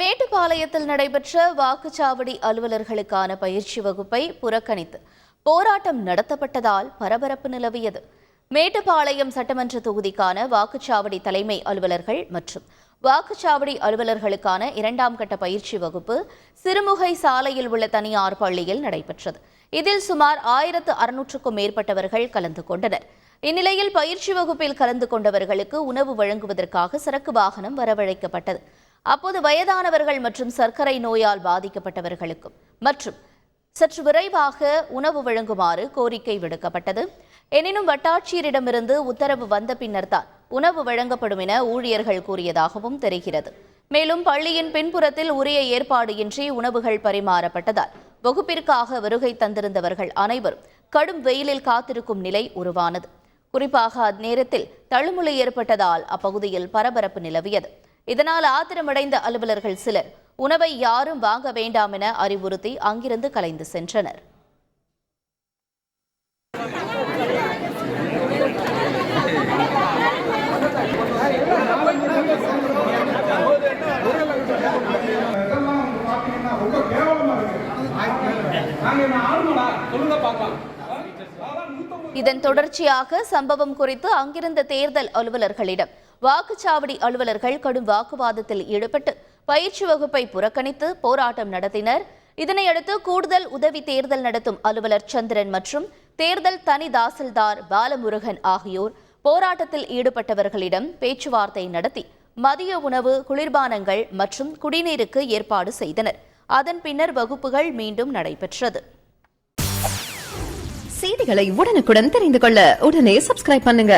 மேட்டுப்பாளையத்தில் நடைபெற்ற வாக்குச்சாவடி அலுவலர்களுக்கான பயிற்சி வகுப்பை புறக்கணித்து போராட்டம் நடத்தப்பட்டதால் பரபரப்பு நிலவியது. மேட்டுப்பாளையம் சட்டமன்ற தொகுதிக்கான வாக்குச்சாவடி தலைமை அலுவலர்கள் மற்றும் வாக்குச்சாவடி அலுவலர்களுக்கான இரண்டாம் கட்ட பயிற்சி வகுப்பு சிறுமுகை சாலையில் உள்ள தனியார் பள்ளியில் நடைபெற்றது. இதில் சுமார் ஆயிரத்து அறுநூற்றுக்கும் மேற்பட்டவர்கள் கலந்து கொண்டனர். இந்நிலையில் பயிற்சி வகுப்பில் கலந்து கொண்டவர்களுக்கு உணவு வழங்குவதற்காக சரக்கு வாகனம் வரவழைக்கப்பட்டது. அப்போது வயதானவர்கள் மற்றும் சர்க்கரை நோயால் பாதிக்கப்பட்டவர்களுக்கும் மற்றும் சற்று விரைவாக உணவு வழங்குமாறு கோரிக்கை விடுக்கப்பட்டது. எனினும் வட்டாட்சியரிடமிருந்து உத்தரவு வந்த பின்னர்தான் உணவு வழங்கப்படும் என ஊழியர்கள் கூறியதாகவும் தெரிகிறது. மேலும் பள்ளியின் பின்புறத்தில் உரிய ஏற்பாடு இன்றி உணவுகள் பரிமாறப்பட்டதால் வகுப்பிற்காக வருகை தந்திருந்தவர்கள் அனைவரும் கடும் வெயிலில் காத்திருக்கும் நிலை உருவானது. குறிப்பாக அந்நேரத்தில் தழுமுலை ஏற்பட்டதால் அப்பகுதியில் பரபரப்பு நிலவியது. இதனால் ஆத்திரமடைந்த அலுவலர்கள் சிலர் உணவை யாரும் வாங்க வேண்டாம் என அறிவுறுத்தி அங்கிருந்து கலைந்து சென்றனர். இதன் தொடர்ச்சியாக சம்பவம் குறித்து அங்கிருந்த தேர்தல் அலுவலர்களிடம் வாக்குச்சாவடி அலுவலர்கள் கடும் வாக்குவாதத்தில் ஈடுபட்டு பயிற்சி வகுப்பை புறக்கணித்து போராட்டம் நடத்தினர். இதனையடுத்து கூடுதல் உதவி தேர்தல் நடத்தும் அலுவலர் சந்திரன் மற்றும் தேர்தல் தனி தாசில்தார் பாலமுருகன் ஆகியோர் போராட்டத்தில் ஈடுபட்டவர்களிடம் பேச்சுவார்த்தை நடத்தி மதிய உணவு குளிர்பானங்கள் மற்றும் குடிநீருக்கு ஏற்பாடு செய்தனர். அதன் பின்னர் வகுப்புகள் மீண்டும் நடைபெற்றது. செய்திகளை உடனுக்குடன் தெரிந்து கொள்ள உடனே சப்ஸ்கிரைப் பண்ணுங்க.